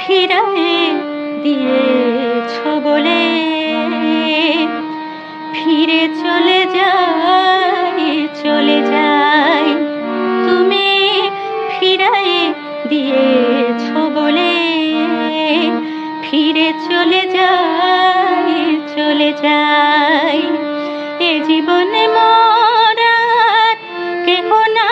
ফিরায়ে দিয়েছ বলে। ফিরে চলে যাই চলে যাই, তুমি ফিরায়ে দিয়েছ বলে। ফিরে চলে যাই চলে যাই, এ জীবনে মরার কেহ নাই।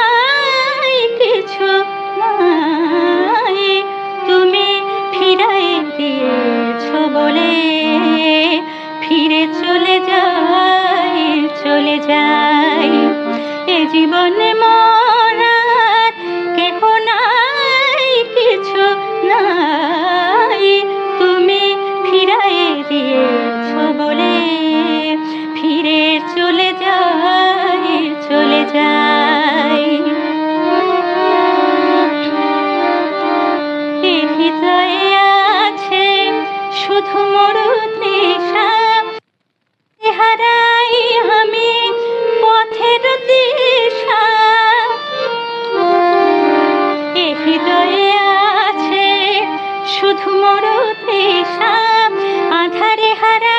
জীবনে মরার কেহ নাই। মরু তৃষা আধারে হারাই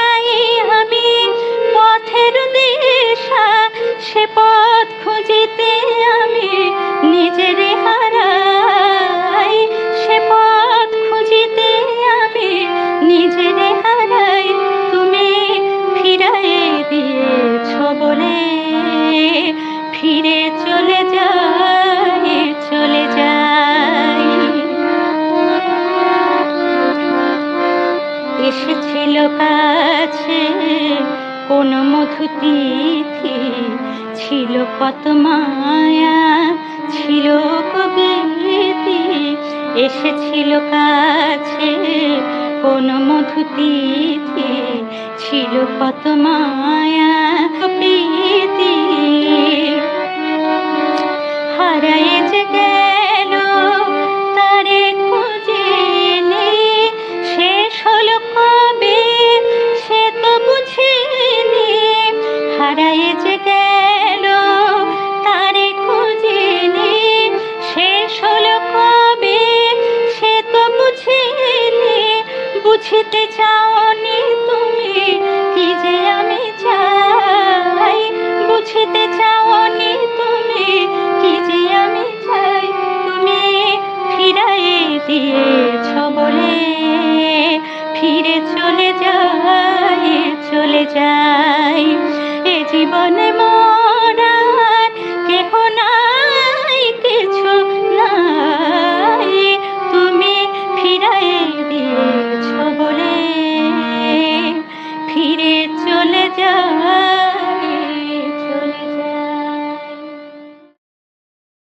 এসেছিল কাছে, কোন মধুতিথি ছিল কত মায়া, ছিল কবিতি। এসেছিল কাছে, কোন মধু তিথি ছিল কত মায়া বুঝিতে চাওনি তুমি, কি যে আমি চাই? বুঝিতে চাওনি তুমি, কি যে আমি চাই? তুমি ফিরাই দিয়েছ বলে, ফিরে চলে যাই চলে যাই। এ জীবনে মরার डोल जा।